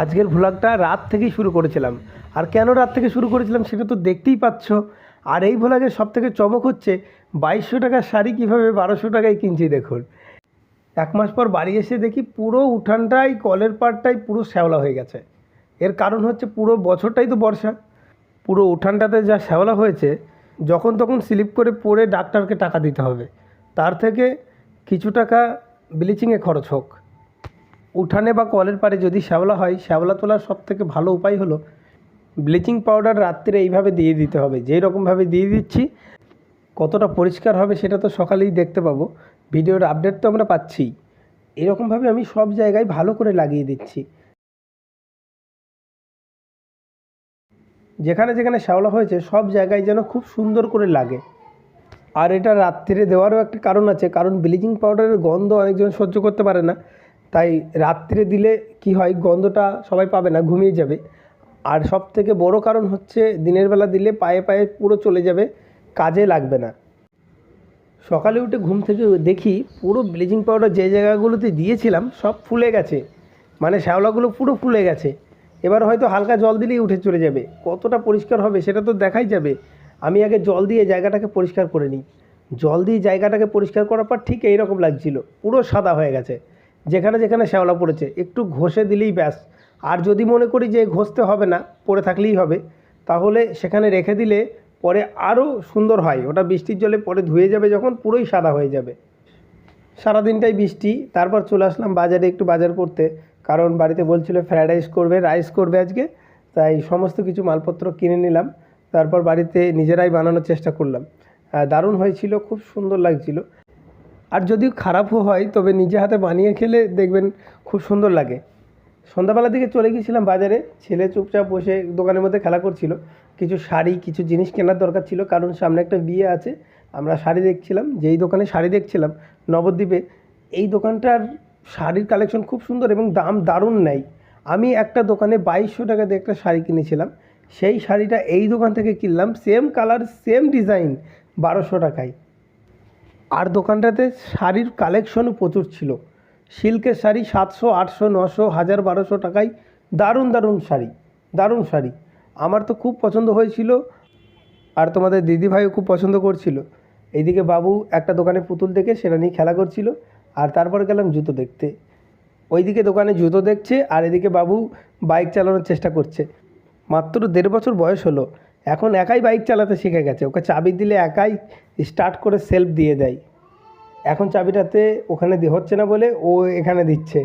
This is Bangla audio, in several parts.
আজকের ভ্লগটা রাত থেকেই শুরু করেছিলাম। আর কেন রাত থেকে শুরু করেছিলাম সেটা তো দেখতেই পাচ্ছ। আর এই ভ্লগের সব থেকে চমক হচ্ছে, বাইশশো টাকার শাড়ি কীভাবে বারোশো টাকায় কিনছি দেখুন। এক মাস পর বাড়ি এসে দেখি পুরো উঠানটাই, কলের পাড়টাই পুরো শ্যাওলা হয়ে গেছে। এর কারণ হচ্ছে পুরো বছরটাই তো বর্ষা। পুরো উঠানটাতে যা শ্যাওলা হয়েছে, যখন তখন স্লিপ করে পড়ে ডাক্তারকে টাকা দিতে হবে। তার থেকে কিছু টাকা ব্লিচিংয়ে খরচ হোক। উঠানে বা কলের পাড়ে যদি শ্যাওলা হয়, শ্যাওলা তোলার সব থেকে ভালো উপায় হলো ব্লিচিং পাউডার রাত্রে এইভাবে দিয়ে দিতে হবে। যেই রকমভাবে দিয়ে দিচ্ছি, কতটা পরিষ্কার হবে সেটা তো সকালেই দেখতে পাবো। ভিডিওর আপডেট তো আমরা পাচ্ছি। এরকমভাবে আমি সব জায়গায় ভালো করে লাগিয়ে দিচ্ছি। যেখানে যেখানে শ্যাওলা হয়েছে, সব জায়গায় যেন খুব সুন্দর করে লাগে। আর এটা রাত্রিরে দেওয়ারও একটা কারণ আছে, কারণ ব্লিচিং পাউডারের গন্ধ অনেকজন সহ্য করতে পারে না। তাই রাত্রে দিলে কি হয়, গন্ধটা সবাই পাবে না, ঘুমিয়ে যাবে। আর সব থেকে বড় কারণ হচ্ছে দিনের বেলা দিলে পায়ে পায়ে পুরো চলে যাবে, কাজে লাগবে না। সকালে উঠে ঘুম থেকে দেখি পুরো ব্লিচিং পাউডার যে জায়গাগুলোতে দিয়েছিলাম সব ফুলে গেছে। মানে শ্যাওলাগুলো পুরো ফুলে গেছে। এবার হয়তো হালকা জল দিলেই উঠে চলে যাবে। কতটা পরিষ্কার হবে সেটা তো দেখাই যাবে। আমি আগে জল দিয়ে জায়গাটাকে পরিষ্কার করে নিই। জল দিয়ে জায়গাটাকে পরিষ্কার করার পর ঠিক এইরকম লাগছিল। পুরো সাদা হয়ে গেছে। যেখানে যেখানে শ্যাওলা পড়েছে, একটু ঘষে দিলেই ব্যাস। আর যদি মনে করি যে ঘষতে হবে না, পড়ে থাকলেই হবে, তাহলে সেখানে রেখে দিলে পরে আরও সুন্দর হয়। ওটা বৃষ্টির জলে পরে ধুয়ে যাবে যখন, পুরোই সাদা হয়ে যাবে। সারাদিনটাই বৃষ্টি, তারপর চলে আসলাম বাজারে একটু বাজার করতে। কারণ বাড়িতে বলছিল ফ্রায়েড রাইস করবে রাইস করবে আজকে। তাই সমস্ত কিছু মালপত্র কিনে নিলাম। তারপর বাড়িতে নিজেরাই বানানোর চেষ্টা করলাম। দারুণ হয়েছিল, খুব সুন্দর লাগছিল। আর যদি খারাপও হয়, তবে নিজে হাতে বানিয়ে খেলে দেখবেন খুব সুন্দর লাগে। সন্ধ্যাবেলার দিকে চলে গিয়েছিলাম বাজারে, ছেলে চুপচাপ বসে দোকানের মধ্যে খেলা করছিল। কিছু শাড়ি, কিছু জিনিস কেনার দরকার ছিল, কারণ সামনে একটা বিয়ে আছে। আমরা শাড়ি দেখছিলাম, যেই দোকানে শাড়ি দেখছিলাম, নবদ্বীপে, এই দোকানটার শাড়ির কালেকশন খুব সুন্দর এবং দাম দারুণ নেয় আমি একটা দোকানে বাইশশো টাকা দিয়ে একটা শাড়ি কিনেছিলাম। সেই শাড়িটা এই দোকান থেকে কিনলাম সেম কালার সেম ডিজাইন বারোশো টাকায়। আর দোকানটাতে শাড়ির কালেকশনও প্রচুর ছিল। সিল্কের শাড়ি সাতশো, আটশো, নশো, হাজার বারোশো টাকায় দারুণ দারুণ শাড়ি দারুণ শাড়ি। আমার তো খুব পছন্দ হয়েছিল আর তোমাদের দিদিভাইও খুব পছন্দ করছিল। এইদিকে বাবু একটা দোকানে পুতুল দেখে সেটা নিয়ে খেলা করছিল আর তারপর গেলাম জুতো দেখতে। ওইদিকে দোকানে জুতো দেখছে আর এদিকে বাবু বাইক চালানোর চেষ্টা করছে। মাত্র দেড় বছর বয়স হলো। এখন একাই বাইক চালাতে শিখে গেছে। ওকে চাবি দিলে একাই স্টার্ট করে সেলফ দিয়ে দেয়। এখন চাবিটাতে ওখানে হচ্ছে না বলে ও এখানে দিচ্ছে।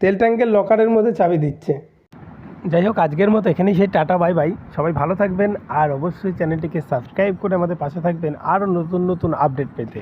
তেল ট্যাঙ্কের লকারের মধ্যে চাবি দিচ্ছে। যাই হোক, আজকের মতো এখানেই সেই টাটা বাই বাই সবাই ভালো থাকবেন আর অবশ্যই চ্যানেলটিকে সাবস্ক্রাইব করে আমাদের পাশে থাকবেন। আরও নতুন নতুন আপডেট পেতে।